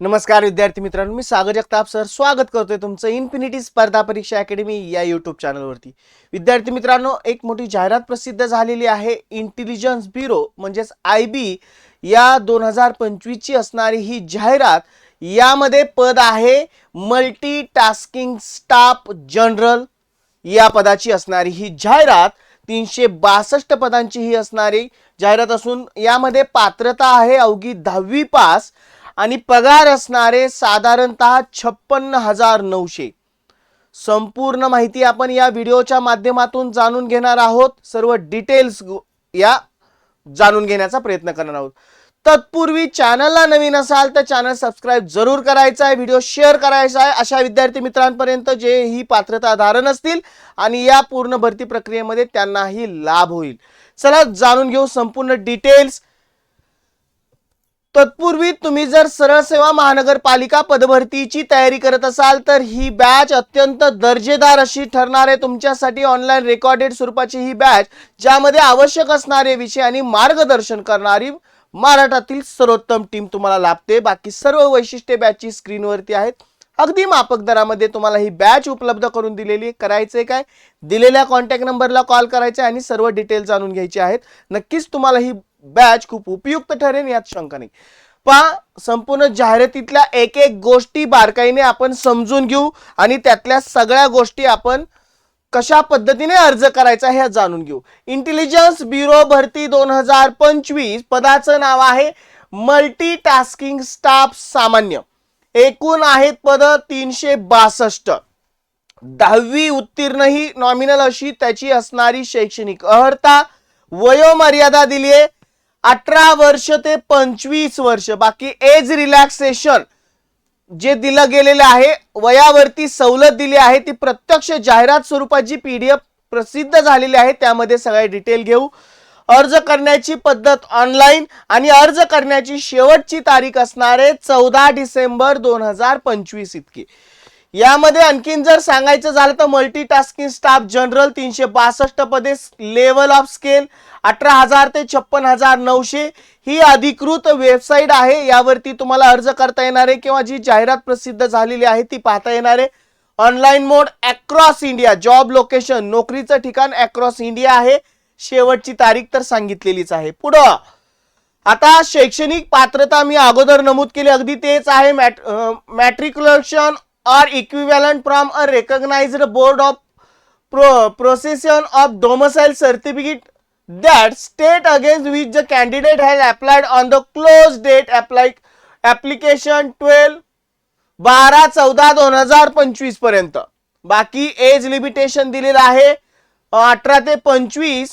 नमस्कार विद्यार्थी मित्रांनो. मी सागर जगताप सर. स्वागत करतोय तुमचं इन्फिनिटी स्पर्धा परीक्षा अकॅडमी या यूट्यूब चॅनलवरती विद्यार्थी मित्रांनो एक मोठी जाहिरात प्रसिद्ध झालेली आहे इंटेलिजन्स ब्युरो म्हणजेच आय बी या दोन हजार पंचवीसची असणारी ही जाहिरात. यामध्ये पद आहे मल्टी टास्किंग स्टाफ जनरल या पदाची असणारी ही जाहिरात तीनशे बासष्ट पदांची ही असणारी जाहिरात असून यामध्ये पात्रता आहे अवघी दहावी पास. आणि पगार असणारे साधारणतः छप्पन्न हजार नऊशे. संपूर्ण माहिती आपण या व्हिडिओच्या माध्यमातून जाणून घेणार आहोत. सर्व डिटेल्स या जाणून घेण्याचा प्रयत्न करणार आहोत. तत्पूर्वी चॅनलला नवीन असाल तर चॅनल सबस्क्राईब जरूर करायचा आहे. व्हिडिओ शेअर करायचा आहे. अशा विद्यार्थी मित्रांपर्यंत जे ही पात्रता धारण असतील आणि या पूर्ण भरती प्रक्रियेमध्ये त्यांनाही लाभ होईल. चला जाणून घेऊ संपूर्ण डिटेल्स. तत्पूर्वी तुम्ही जर सरळ सेवा महानगरपालिका पदभरतीची तयारी करत असाल तर ही बॅच अत्यंत दर्जेदार अशी ठरणार आहे. तुमच्यासाठी ऑनलाईन रेकॉर्डेड स्वरूपाची ही बॅच ज्यामध्ये आवश्यक असणारे विषय आणि मार्गदर्शन करणारी महाराष्ट्रातील सर्वोत्तम टीम तुम्हाला लाभते. बाकी सर्व वैशिष्ट्ये बॅचची स्क्रीनवरती आहेत. अगदी मापक दरामध्ये तुम्हाला ही बॅच उपलब्ध करून दिलेली आहे. करायचंय काय? दिलेल्या कॉन्टॅक्ट नंबरला कॉल करायचा आहे आणि सर्व डिटेल जाणून घ्यायचे आहेत. नक्कीच तुम्हाला ही बॅच खूप उपयुक्त ठरेल यात शंका नाही. पहा संपूर्ण जाहिरातीतल्या एक एक गोष्टी बारकाईने आपण समजून घेऊ आणि त्यातल्या सगळ्या गोष्टी आपण कशा पद्धतीने अर्ज करायचा हे जाणून घेऊ. इंटेलिजन्स ब्युरो भरती दोन हजार पंचवीस पदाचं नाव आहे मल्टी टास्किंग स्टाफ सामान्य. एकूण आहेत पद तीनशे बासष्ट. दहावी उत्तीर्ण ही नॉमिनल अशी त्याची असणारी शैक्षणिक अर्हता वयोमर्यादा दिली आहे अठरा वर्ष ते पंचवीस वर्ष बाकी एज रिलॅक्सेशन जे दिलं गेलेलं आहे वयावरती सवलत दिली आहे ती प्रत्यक्ष जाहिरात स्वरूपाची पीडीएफ प्रसिद्ध झालेली आहे त्यामध्ये सगळे डिटेल घेऊ. अर्ज करण्याची पद्धत ऑनलाईन आणि अर्ज करण्याची शेवटची तारीख असणार आहे चौदा डिसेंबर दोन हजार पंचवीस इतकी. यामध्ये आणखीन जर सांगायचं झालं तर मल्टीटास्किंग स्टाफ जनरल तीनशे बासष्ट पदे लेवल ऑफ स्केल अठरा हजार ते छप्पन हजार नऊशे. ही अधिकृत वेबसाईट आहे. यावरती तुम्हाला अर्ज करता येणार आहे किंवा जी जाहिरात प्रसिद्ध झालेली आहे ती पाहता येणार आहे. Online mode across India job location नोकरीचं ठिकाण अक्रॉस इंडिया आहे. शेवटची तारीख तर सांगितलेलीच आहे. पुढं आता शैक्षणिक पात्रता मी अगोदर नमूद केली. अगदी तेच आहे. Mat matriculation or equivalent from a recognised board of pro possession of domicile certificate that state against which the candidate has applied on the close date applied application 12 बारा चौदा दोन हजार पंचवीसपर्यंत. बाकी एज लिमिटेशन दिलेलं आहे अठरा ते पंचवीस.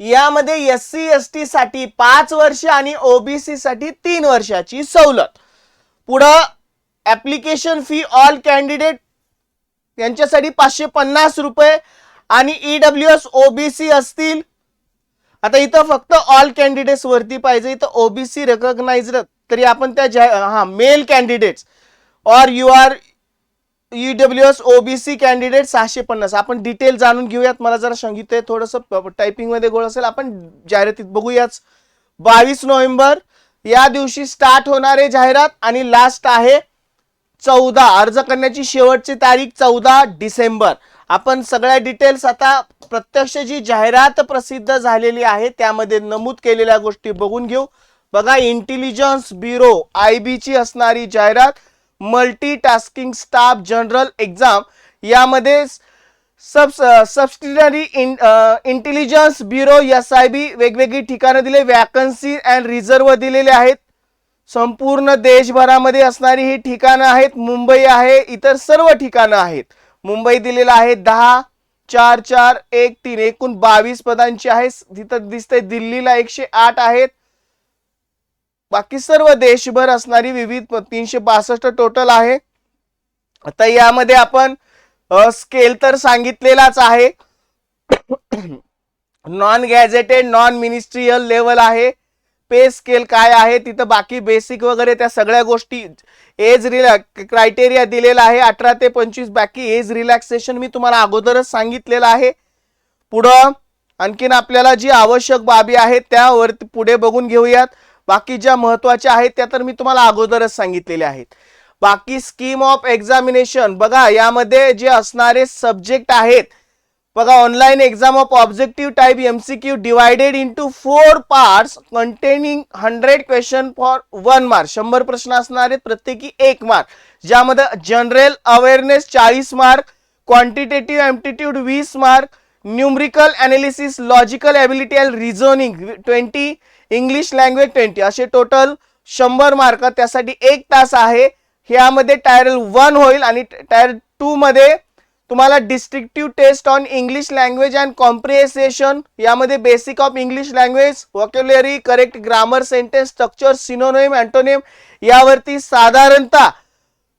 यामध्ये एस सी एस टी साठी पाच वर्ष आणि ओबीसी साठी तीन वर्षाची सवलत. पुढं ॲप्लिकेशन फी ऑल कॅन्डिडेट यांच्यासाठी पाचशे पन्नास रुपये आणि ई डब्ल्यू एस ओबीसी असतील. आता इथं फक्त ऑल कॅन्डिडेट्स वरती पाहिजे. इथं ओबीसी रेकग्नाइज्ड तरी आपण त्या जा हा male candidates or U R E W S OBC candidate सहाशे पन्नास. आपण डिटेल जाणून घेऊयात. मला जरा सांगितलंय थोडंसं टायपिंगमध्ये गोळ असेल. आपण जाहिरातीत बघूयाच. बावीस नोव्हेंबर या दिवशी स्टार्ट होणारे जाहिरात आणि लास्ट आहे चौदा अर्ज करण्याची शेवटची तारीख चौदा डिसेंबर. आपण सगळ्या डिटेल्स आता प्रत्यक्ष जी जाहिरात प्रसिद्ध झालेली आहे त्यामध्ये नमूद केलेल्या गोष्टी बघून घेऊ. बघा इंटेलिजन्स ब्युरो आय ची असणारी जाहिरात multi tasking staff general exam यामध्ये sub subsidiary intelligence bureau S I B वेगवेगळी ठिकाणं दिले वॅकन्सी अँड रिझर्व दिलेले आहेत. संपूर्ण देशभरामध्ये असणारी ही ठिकाणं आहेत. मुंबई आहे इतर सर्व ठिकाणं आहेत. मुंबई दिलेलं आहे दहा चार चार एक तीन एकूण बावीस पदांची आहे. तिथं दिसतंय दिल्लीला एकशे आठ आहेत. बाकी सर्व देशभर असणारी विविध प- तीनशे बासष्ट टोटल आहे. आता यामध्ये आपण स्केल तर सांगितलेलाच आहे. Non gazetted non ministerial level आहे. पे स्केल काय आहे तिथं बाकी बेसिक वगैरे त्या सगळ्या गोष्टी एज रिलॅ क्रायटेरिया दिलेला आहे. अठरा ते पंचवीस बाकी एज रिलॅक्सेशन मी तुम्हाला अगोदरच सांगितलेलं आहे. पुढं आणखीन आपल्याला जी आवश्यक बाबी आहेत त्यावरती पुढे बघून घेऊयात. बाकी ज्या महत्त्वाच्या आहेत त्या तर मी तुम्हाला अगोदरच सांगितलेल्या आहेत. बाकी स्कीम ऑफ एक्झामिनेशन बघा यामध्ये जे असणारे सब्जेक्ट आहेत बघा online exam of objective type MCQ divided into four parts containing hundred question for one mark शंभर प्रश्न असणारे प्रत्येकी एक मार्क ज्यामध्ये जनरल अवेअरनेस चाळीस मार्क क्वांटिटेटिव्ह एम्प्टिट्यूड वीस mark numerical analysis logical ability and reasoning twenty English language twenty असे total शंभर मार्क त्यासाठी एक तास आहे. ह्यामध्ये टायरल वन होईल आणि टायर टूमध्ये तुम्हाला descriptive test on English language and comprehension यामध्ये basic of English language vocabulary correct grammar sentence structure synonym antonym यावरती साधारणतः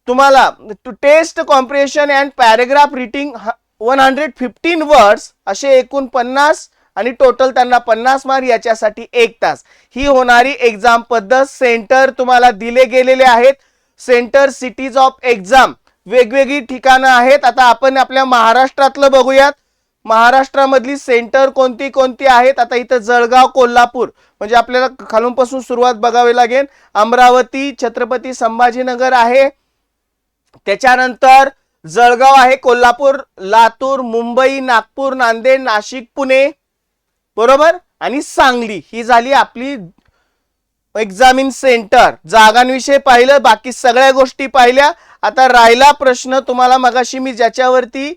तुम्हाला to test comprehension and paragraph writing one hundred fifteen words असे एकूण पन्नास आणि टोटल त्यांना पन्नास मार्क याच्यासाठी एक तास. ही होणारी एक्झाम पद्धत सेंटर तुम्हाला दिले गेलेले आहेत. सेंटर सिटीज ऑफ एक्झाम वेगवेगळी ठिकाणं आहेत. आता आपण आपल्या महाराष्ट्रातलं बघूयात. महाराष्ट्रामधली सेंटर कोणती कोणती आहेत? आता इथं जळगाव कोल्हापूर. म्हणजे आपल्याला खालूनपासून सुरुवात बघावी लागेल. अमरावती छत्रपती संभाजीनगर आहे. त्याच्यानंतर जळगाव आहे कोल्हापूर लातूर मुंबई नागपूर नांदेड नाशिक पुणे. बरोबर? आणि सांगली. ही झाली आपली एक्झामिन सेंटर जागांविषयी पाहिलं बाकी सगळ्या गोष्टी पाहिल्या. आता राहिला प्रश्न तुम्हाला मगाशी मी ज्याच्यावरती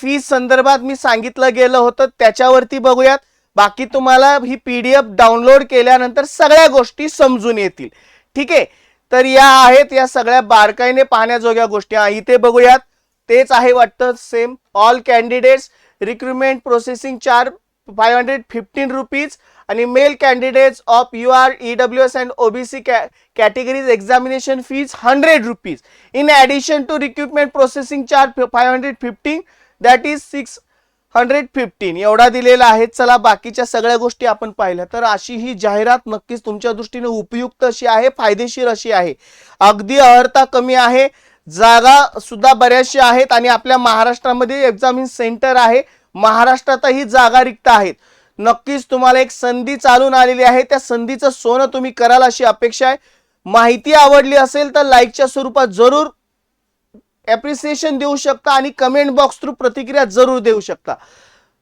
फी संदर्भात मी सांगितलं गेलं होतं त्याच्यावरती बघूयात. बाकी तुम्हाला ही पी डी एफ डाउनलोड केल्यानंतर सगळ्या गोष्टी समजून येतील. ठीक आहे? तर या आहेत या सगळ्या बारकाईने पाहण्याजोग्या गोष्टी. इथे बघूयात. तेच आहे वाटतं same all candidates recruitment processing charge five hundred fifteen rupees आणि male candidates of U R E W S and OBC categories examination fees hundred rupees in addition to recruitment processing charge five hundred fifteen that is six hundred fifteen एवढा दिलेला आहे. चला बाकीच्या सगळ्या गोष्टी आपण पाहिल्या. तर अशी ही जाहिरात नक्कीच तुमच्या दृष्टीने उपयुक्त अशी आहे फायदेशीर अशी आहे. अगदी अर्हता कमी आहे. जागा सुद्धा बऱ्याचशा आहेत आणि आपल्या महाराष्ट्रामध्ये एक्झामिन सेंटर आहे. महाराष्ट्रातही जागा रिक्त आहेत. नक्कीच तुम्हाला एक संधी चालून आलेली आहे. त्या संधीचं सोनं तुम्ही कराल अशी अपेक्षा आहे. माहिती आवडली असेल तर लाईकच्या स्वरूपात जरूर ॲप्रिसिएशन देऊ शकता आणि कमेंट बॉक्स थ्रू प्रतिक्रिया जरूर देऊ शकता.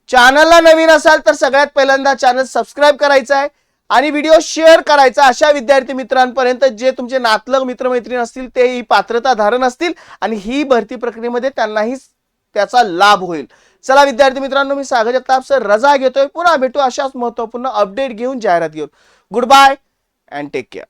चॅनलला नवीन असाल तर सगळ्यात पहिल्यांदा चॅनल सबस्क्राईब करायचं आहे. आणि व्हिडिओ शेअर करायचा अशा विद्यार्थी मित्रांपर्यंत जे तुमचे नातलग मित्रमैत्रीण असतील ते ही पात्रता धारण असतील आणि ही भरती प्रक्रियेमध्ये त्यांनाही त्याचा लाभ होईल. चला विद्यार्थी मित्रांनो मी सागर जगताप सर रजा घेतोय. पुन्हा भेटू अशाच महत्त्वपूर्ण अपडेट घेऊन जाहिरात घेऊन. Good bye and take care